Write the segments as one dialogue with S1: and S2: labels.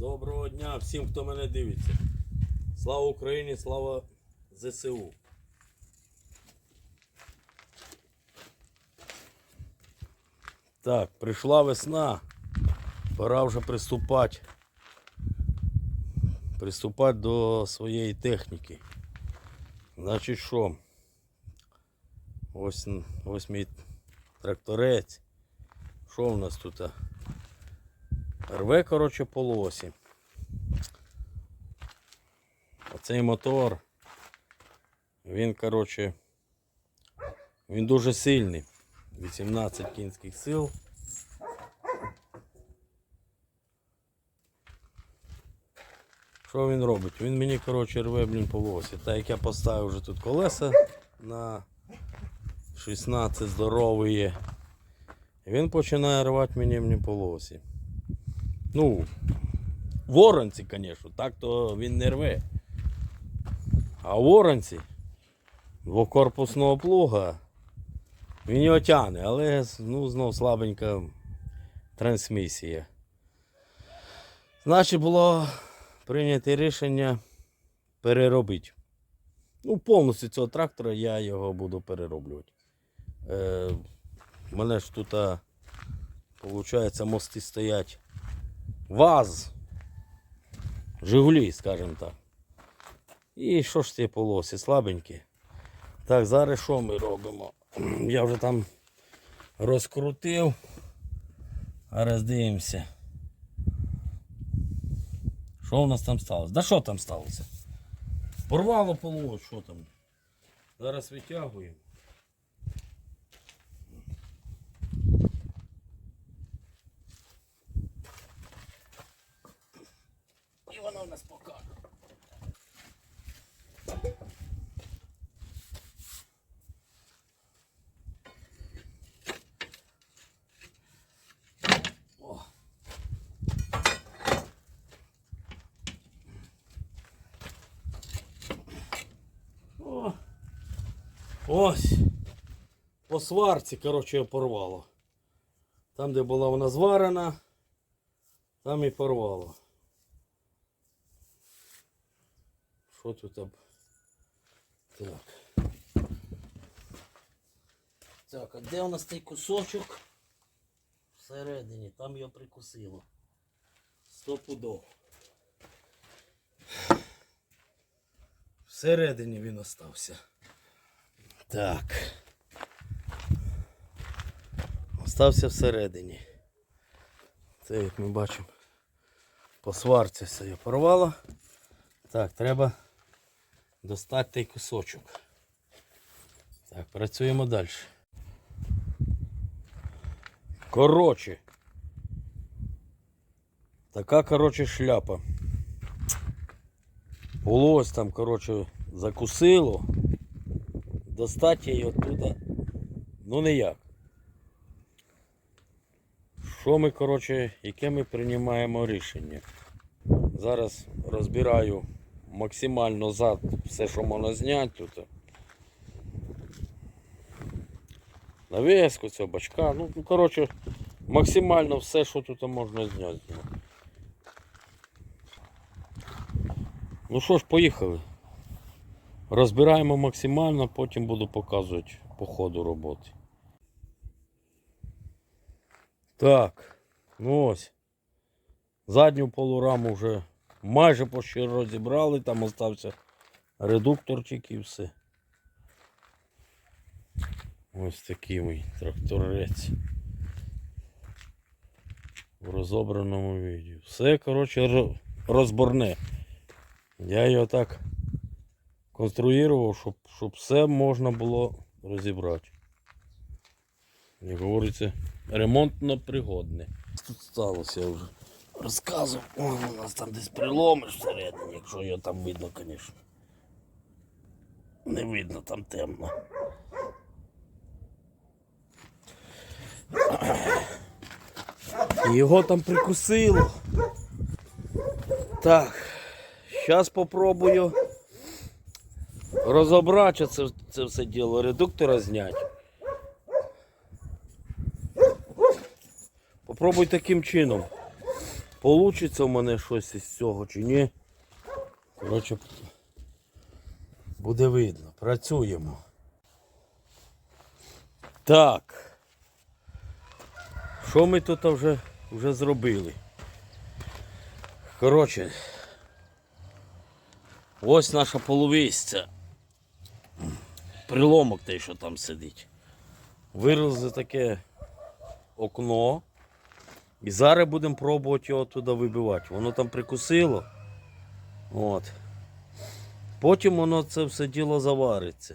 S1: Доброго дня всім, хто мене дивиться. Слава Україні, слава ЗСУ. Так, прийшла весна. Пора вже приступати. Приступати до своєї техніки. Значить що? Ось, ось мій тракторець. Що в нас тут? Рве, коротше, полосі. Оцей мотор. Він, коротше, він дуже сильний. 18 кінських сил. Що він робить? Він мені, коротше, рве, блін, полосі. Так як я поставив вже тут колеса на 16 здорові. Він починає рвати мені, мені полосі. Ну, воронці, звісно, так то він не рве. А воронці двокорпусного плуга він його тягне, але ну, знов слабенька трансмісія. Значить, було прийнято рішення переробити. Ну, повністю цього трактора я його буду перероблювати. Е, у мене ж тут, виходить, мости стоять ВАЗ, Жигулі, скажімо так. І що ж ці полоси слабенькі. Так, зараз що ми робимо? Я вже там розкрутив. Зараз дивимося. Що у нас там сталося? Да що там сталося? Порвало полос, що там? Зараз витягуємо. Ось. По сварці, коротше, його порвало. Там, де була вона зварена, там і порвало. Що тут об... Так. Так, а де у нас той кусочок? Всередині, там його прикусило. Сто пудов. Всередині він остався. Так. Остався всередині. Це як ми бачимо. По сварці все його порвало. Так, треба достати той кусочок. Так, працюємо далі. Коротше. Така, коротше, шляпа. Полось там, коротше, закусило. Достати її оттуда. Ну ніяк. Що ми, коротше, яке ми приймаємо рішення? Зараз розбираю максимально зад все, що можна зняти тут. Навеску, цього бачка. Ну, ну, коротше, максимально все, що тут можна зняти. Ну що ж, поїхали. Розбираємо максимально, потім буду показувати по ходу роботи. Так, ну ось. Задню полураму вже майже почти розібрали, там остався редукторчик і все. Ось такий мій тракторець. В розобраному віді. Все, коротше, розборне. Я його так конструював, щоб, щоб все можна було розібрати. Як говориться, ремонтно пригодне. Тут сталося вже. Розказував, О, у нас там десь приломи всередині, якщо його там видно, звісно. Не видно, там темно. Його там прикусило. Так, зараз попробую розібрати це, це все діло, редуктора зняти. Попробуй таким чином. Получиться в мене щось із цього чи ні. Коротше, буде видно. Працюємо. Так. Що ми тут вже, вже зробили? Коротше, ось наша половисця. Приломок той, що там сидить. Вирізали таке окно. І зараз будемо пробувати його туди вибивати. Воно там прикусило. От. Потім воно це все діло завариться.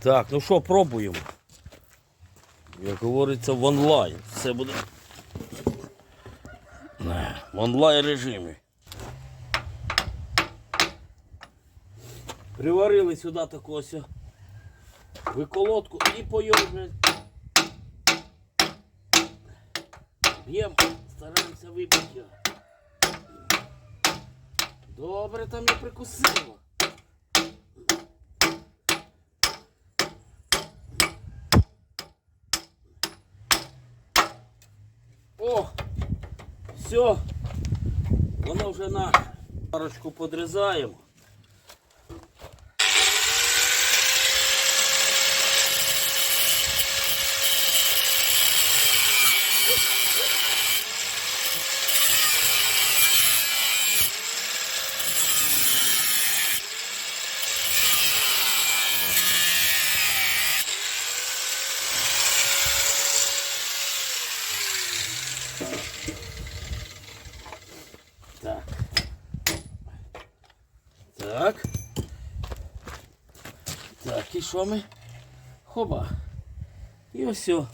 S1: Так, ну що, пробуємо. Як говориться, в онлайн. Все буде в онлайн режимі. Приварили сюди таку ось виколотку і поїжджаємо. Б'ємо, стараємося вибити. Добре, там я прикусило. О! Все, воно вже на парочку подрізаємо. Так. Так, і що ми? Хоба. І ось. о.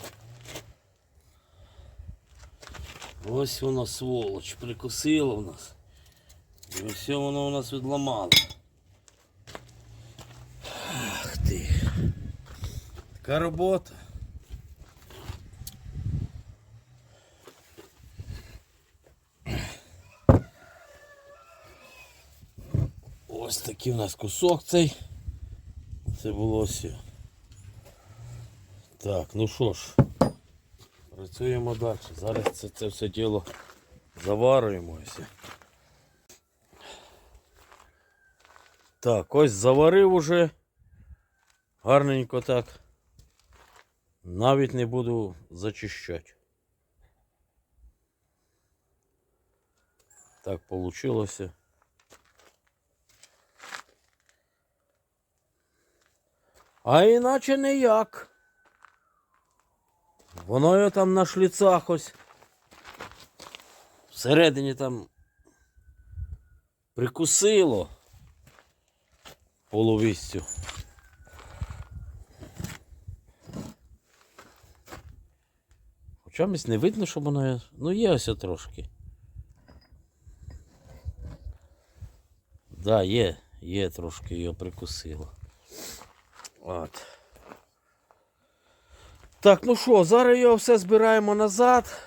S1: Ось воно сволоч, прикусило в нас. І ось воно у нас відламало. Ах ти. Така робота. Ось такий у нас кусок цей. Це було ось. Так, ну що ж, працюємо далі. Зараз це, це все діло заварюємо. ось. Так, ось заварив уже. Гарненько так. Навіть не буду зачищати. Так получилося. А іначе ніяк. Воно його там на шліцах ось. Всередині там прикусило половістю. Хоча місь не видно, щоб воно. Ну є ось трошки. Да, є, є трошки його прикусило. От. Так, ну що, зараз його все збираємо назад.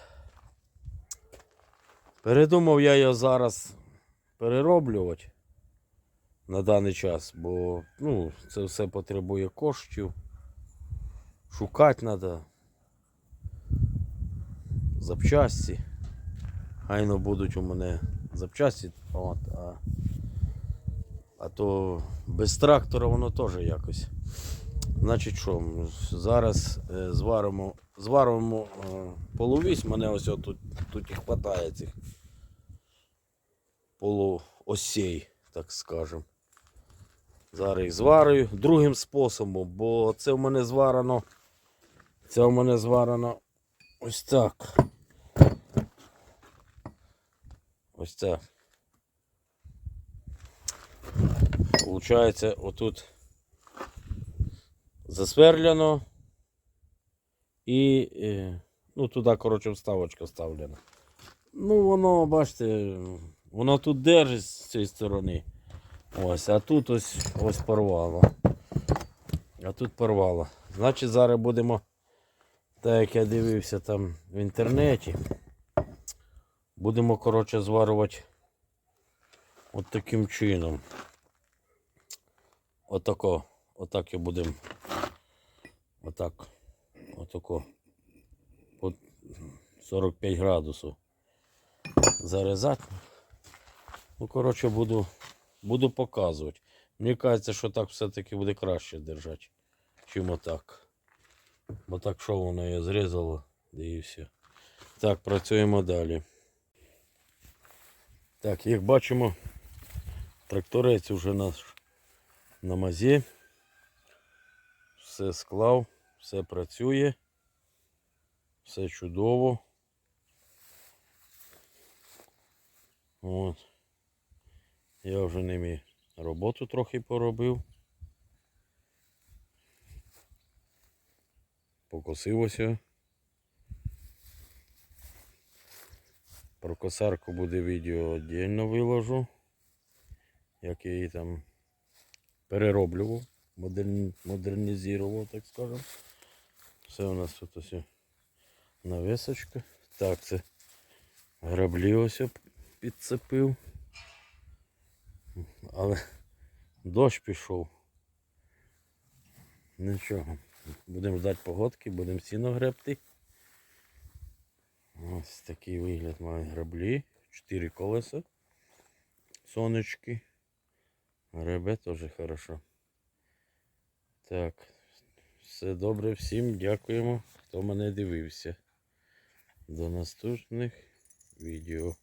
S1: Передумав я його зараз перероблювати на даний час, бо ну, це все потребує коштів. Шукати треба. Запчасті. Гайно будуть у мене запчасті, от, а, а то без трактора воно теж якось. Значить що, зараз е, зваримо, зваримо е, половісь, мене ось тут, тут і хватає цих полуосей, так скажем. Зараз їх зварю другим способом, бо це в мене зварено. Це в мене зварено ось так. Ось так. Получається, отут засверляно і е, ну, туди, коротше, вставочка вставлена. Ну, воно, бачите, воно тут держить з цієї сторони. Ось, а тут ось ось порвало. А тут порвало. Значить, зараз будемо, так як я дивився там в інтернеті, будемо, коротше, зварювати от таким чином. Отако. Отак і будемо. Отак. Отако. По 45 градусів. зарізати. Ну, коротше, буду, буду показувати. Мені кажеться, що так все-таки буде краще держати, чим отак. Бо так що воно я зрізало, і все. Так, працюємо далі. Так, як бачимо, тракторець вже наш на мазі. Все склав, все працює, все чудово. От. Я вже ними роботу трохи поробив. Покосив ось. Про косарку буде відео віддільно виложу. Як я її там перероблював, модерні... модернізував, так скажемо. Все у нас тут ось навісочка. Так, це граблі ось підцепив. Але дощ пішов. Нічого. Будемо ждати погодки, будемо сіно гребти. Ось такий вигляд мають граблі. Чотири колеса. Сонечки. Гребе теж хорошо. Так. Все добре. Всім дякуємо, хто мене дивився. До наступних відео.